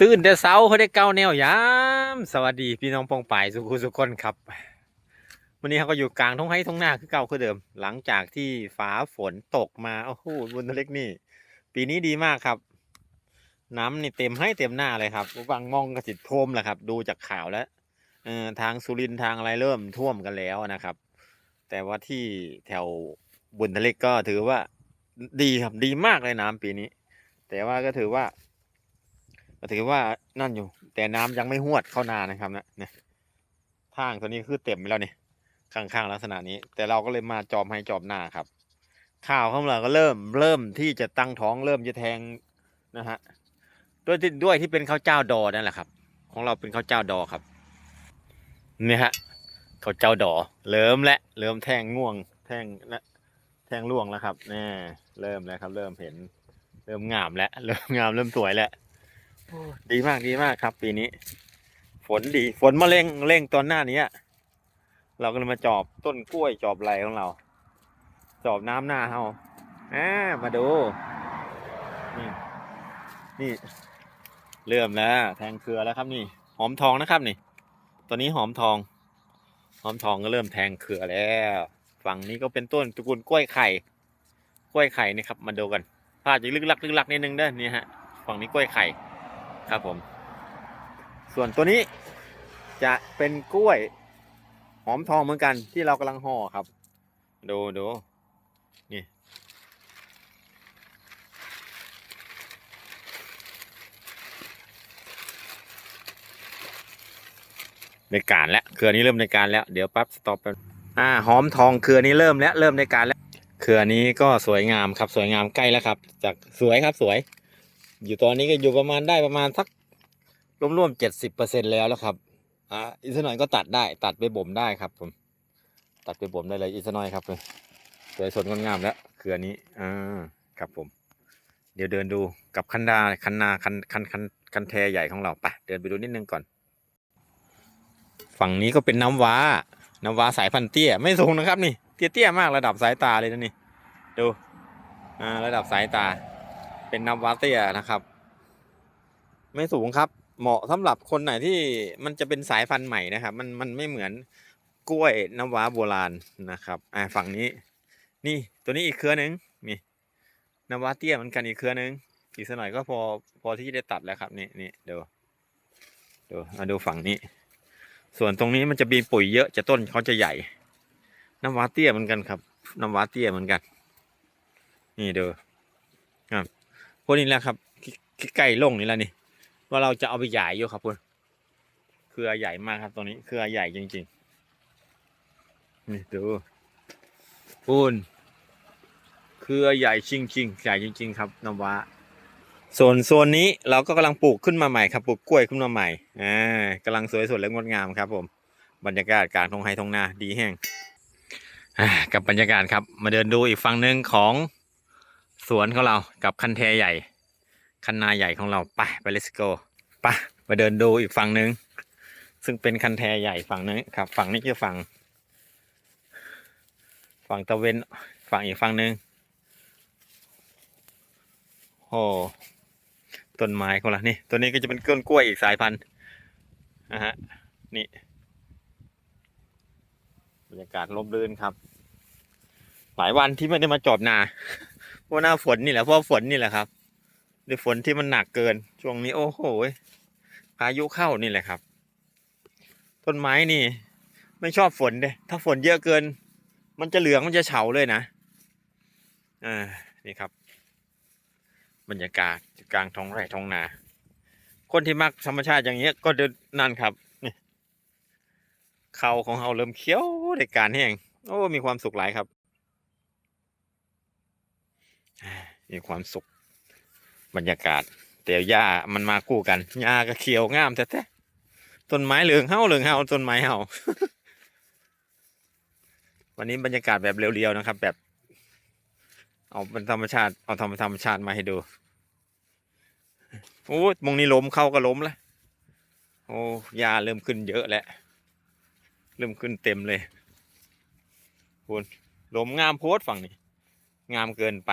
ตื่นแต่เช้าเขาได้เก้าแนวยามสวัสดีพี่น้องปองป่ายสุขุสุขคนครับ วันนี้เขาก็อยู่กลางท้องไห้ท้องหน้าคือเก่าคือเดิม หลังจากที่ฟ้าฝนตกมาโอ้โหบุญทะเล็กนี่ ปีนี้ดีมากครับ น้ำนี่เต็มให้เต็มหน้าเลยครับบางมองกระสิทท่วมแหละครับ ดูจากข่าวแล้วเออทางสุรินทางอะไรเริ่มท่วมกันแล้วนะครับ แต่ว่าที่แถวบุญทะเลกก็ถือว่าดีครับดีมากเลยน้ำปีนี้ แต่ว่าก็ถือว่า ถือว่านั่นอยู่ แต่น้ำยังไม่หวดเข้านานะครับนะเนี่ยทางตัวนี้คือเต็มไปแล้วเนี่ยข้างๆลักษณะนี้ แต่เราก็เลยมาจอมให้จอมหน้าครับ ข้าวของเราก็เริ่มเริ่มที่จะตั้งท้องเริ่มจะแทงนะฮะด้วยที่ด้วยที่เป็นข้าวเจ้าดอนั่นแหละครับ ของเราเป็นข้าวเจ้าดอครับนี่ฮะข้าวเจ้าดอเริ่มและเริ่มแทงง่วง แทงและแทงร่วงแล้วครับแน่เริ่มแล้วครับ เริ่มเห็น เริ่มงามแล้วเริ่มงามเริ่มสวยแล้ว ดีมากดีมากครับ ปีนี้ ฝนดี ฝนมาเร่งเร่งตอนหน้านี้เราก็เลยมาจอบต้นกล้วยจอบไรของเรา จอบน้ำหน้าเขาอ่ามาดู นี่นี่ เริ่มแล้ว แทงเครือแล้วครับนี่ หอมทองนะครับนี่ ตอนนี้หอมทอง หอมทองก็เริ่มแทงเครือแล้ว ฝั่งนี้ก็เป็นต้นตระกูลกล้วยไข่ กล้วยไข่นี่ครับ มาดูกันพาดจะลึกลักลึกลักนิดนึงเด้อนี่ฮะ ฝั่งนี้กล้วยไข่ ครับผม ส่วนตัวนี้จะเป็นกล้วย หอมทองเหมือนกันที่เรากำลังห่อครับ ดูดูนี่ ในการแล้วเครือนี้เริ่มในการแล้ว เดี๋ยวปั๊บสต็อปไปอ่าหอมทองเครือนี้เริ่มแล้วเริ่มในการแล้วเครือนี้ก็สวยงามครับสวยงามใกล้แล้วครับ จากสวยครับสวย อยู่ตอนนี้ก็อยู่ประมาณได้ประมาณสักร่วมๆเจ็ดสิบเปอร์เซ็นแล้วแล้วครับอ่าอีกสักหน่อยก็ตัดได้ ตัดไปบ่มได้ครับผม ตัดไปบ่มได้เลยอีกสักหน่อยครับเลยสวยสดงดงามแล้วเครือนี้อ่าครับผม เดี๋ยวเดินดูกับคันดาคันนาคันคันคันคันแทใหญ่ของเราไปเดินไปดูนิดนึงก่อน ฝั่งนี้ก็เป็นน้ำว้า น้ำว้าสายพันเตี้ย ไม่สูงนะครับนี่เตี้ยเตี้ยๆมากระดับสายตาเลยนะนี่ดูอ่าระดับสายตา เป็นน้ำว้าเตียนะครับ ไม่สูงครับ เหมาะสำหรับคนไหนที่มันจะเป็นสายพันธุ์ใหม่นะครับ มันมันไม่เหมือนกล้วยน้ำว้าโบราณนะครับอ่าฝั่งนี้ นี่ตัวนี้อีกเครือหนึ่งนี่น้ำว้าเตี้ยเหมือนกันอีกเครือหนึ่งอีกสักหน่อยก็พอพอที่จะตัดแล้วครับนี่นี่เดี๋ยวเดี๋ยวมาดูฝั่งนี้ ส่วนตรงนี้มันจะมีปุ๋ยเยอะจะต้นเขาจะใหญ่ น้ำว้าเตี้ยเหมือนกันครับ น้ำว้าเตี้ยเหมือนกัน นี่เด้อครับ พวกนี้แหละครับที่ใกล้ลงนี่แหละนี่ ว่าเราจะเอาไปใหญ่อยู่ครับคุณเครือใหญ่มากครับตรงนี้เครือใหญ่จริงๆนี่ดูปูนเครือใหญ่จริงๆใหญ่จริง ๆ ครับน้ำว้าส่วนโซนนี้เราก็กำลังปลูกขึ้นมาใหม่ครับปลูกกล้วยขึ้นมาใหม่อ่ากำลังสวยสดและงดงามครับ ผม บรรยากาศกลารทงไฮทงนาดีแห้งอ่ากับบรรยากาศครับ มาเดินดูอีกฝั่งหนึ่งของ สวนของเรากับคันแทใหญ่ คันนาใหญ่ของเราไปไป let's go ไปมาเดินดูอีกฝั่งหนึ่งซึ่งเป็นคันแทใหญ่ฝั่งนึงครับ ฝั่งนี้คือฝั่ง ฝั่งตะเวนฝั่งอีกฝั่งหนึ่งโอ้ต้นไม้ของเรานี่ตัวนี้ก็จะเป็นต้นกล้วยอีกสายพันธุ์นะฮะนี่บรรยากาศลมรื่นครับ หลายวันที่ไม่ได้มาจอบนา เพราะหน้าฝนนี่แหละเพราะฝนนี่แหละครับด้วยฝนที่มันหนักเกิน ช่วงนี้โอ้โหพายุเข้านี่แหละครับ ต้นไม้นี่ ไม่ชอบฝนเด้ถ้าฝนเยอะเกิน มันจะเหลืองมันจะเฉาเลยนะอ่านี่ครับ บรรยากาศกลางท้องไร่ท้องนา คนที่มักธรรมชาติอย่างเงี้ยก็เดินนั่นครับนี่เขาของเราเริ่มเขียวในการแห้งโอ้มีความสุขหลายครับ มีความสุขบรรยากาศ แต่หญ้ามันมาคู่กันหญ้าก็เขียวงามแท้ๆต้นไม้เหลืองเห่าเหลืองเห่าต้นไม้เห่าวันนี้บรรยากาศแบบเรียวๆนะครับ แบบ เอาเป็นธรรมชาติเอาธรรมธรรมชาติมาให้ดูโอ้มงนี้ล้มเข้าก็ล้มแล้วโอ้หญ้าเริ่มขึ้นเยอะแล้วเริ่มขึ้นเต็มเลยคุณล้มงามโพสฝั่งนี้ งามเกินไป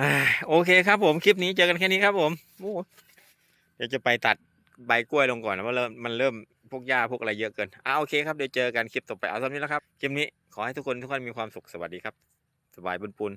อ่าโอเคครับผมคลิปนี้เจอกันแค่นี้ครับผมโอ้เดี๋ยวจะไปตัดใบกล้วยลงก่อนนะว่าเริ่มมันเริ่มพวกหญ้าพวกอะไรเยอะเกินอ่าโอเคครับเดี๋ยวเจอกันคลิปต่อไปเอาสำนี้แล้วครับคลิปนี้ขอให้ทุกคนทุกคนมีความสุขสวัสดีครับ สบายบุญปุน